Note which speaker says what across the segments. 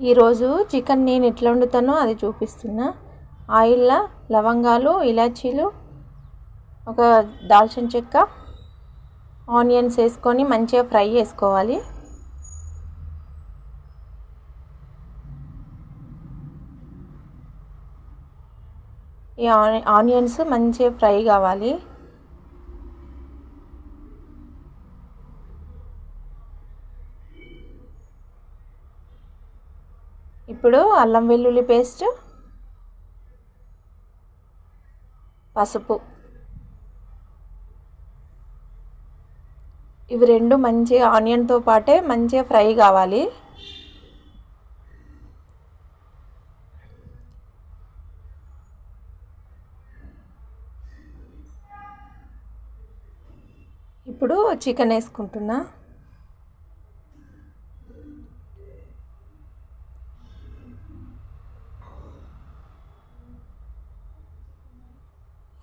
Speaker 1: ఈరోజు చికెన్ నేను ఎట్లా వండుతానో అది చూపిస్తున్నా. ఆయిల్లో లవంగాలు ఇలాచీలు ఒక దాల్చిన చెక్క ఆనియన్స్ వేసుకొని మంచిగా ఫ్రై చేసుకోవాలి. ఈ ఆనియన్స్ మంచిగా ఫ్రై కావాలి. ఇప్పుడు అల్లం వెల్లుల్లి పేస్ట్ పసుపు. ఇవి రెండు మంచిగా ఆనియన్తో పాటే మంచిగా ఫ్రై కావాలి. ఇప్పుడు చికెన్ వేసుకుంటున్నా.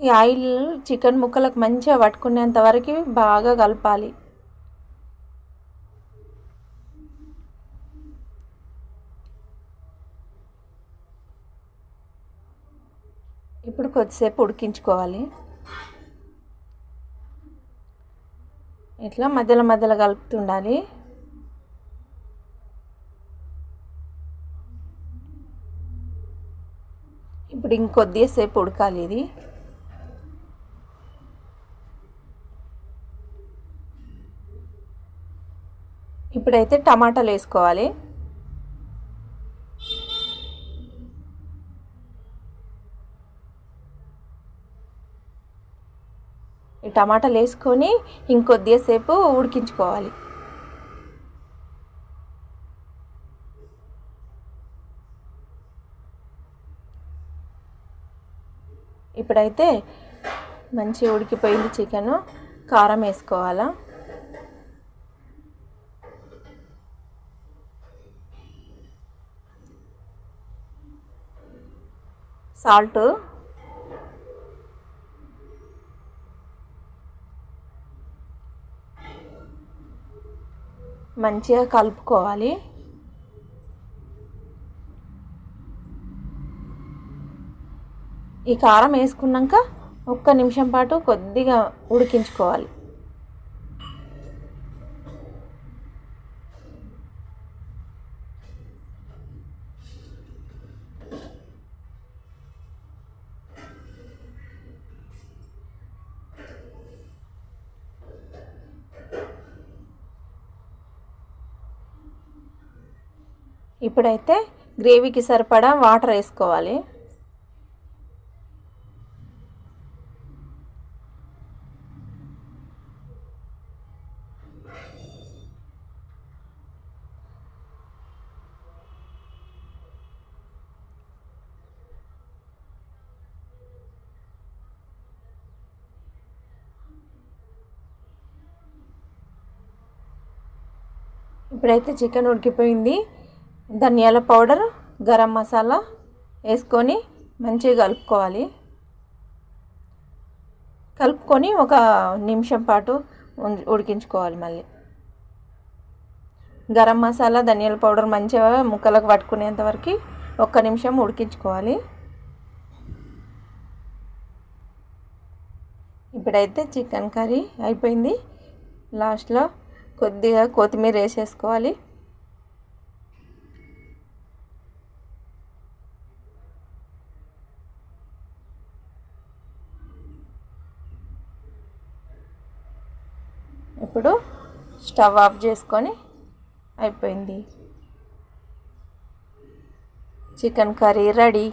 Speaker 1: ఈ ఆయిల్ చికెన్ ముక్కలకు మంచిగా పట్టుకునేంత వరకు బాగా కలపాలి. ఇప్పుడు కొద్దిసేపు ఉడికించుకోవాలి. ఇట్లా మధ్యలో మధ్యలో కలుపుతుండాలి. ఇప్పుడు ఇంకొద్దిసేపు ఉడకాలి ఇది. ఇప్పుడైతే టమాటాలు వేసుకోవాలి. ఈ టమాటాలు వేసుకొని ఇంకొద్దిసేపు ఉడికించుకోవాలి. ఇప్పుడైతే మంచి ఉడికిపోయింది చికెను. కారం వేసుకోవాలా? సాల్ట్. మంచిగా కలుపుకోవాలి. ఈ కారం వేసుకున్నాక ఒక్క నిమిషం పాటు కొద్దిగా ఉడికించుకోవాలి. ఇప్పుడైతే గ్రేవీకి సరిపడా వాటర్ వేసుకోవాలి. ఇప్పుడైతే చికెన్ ఉడికిపోయింది. ధనియాల పౌడర్ గరం మసాలా వేసుకొని మంచిగా కలుపుకోవాలి. కలుపుకొని ఒక నిమిషం పాటు ఉడికించుకోవాలి మళ్ళీ. గరం మసాలా ధనియాల పౌడర్ మంచిగా ముక్కలకు పట్టుకునేంత వరకు ఒక్క నిమిషం ఉడికించుకోవాలి. ఇప్పుడైతే చికెన్ కర్రీ అయిపోయింది. లాస్ట్లో కొద్దిగా కొత్తిమీర వేసేసుకోవాలి. ఇప్పుడు స్టవ్ ఆఫ్ చేసుకొని అయిపోయింది. Chicken curry ready.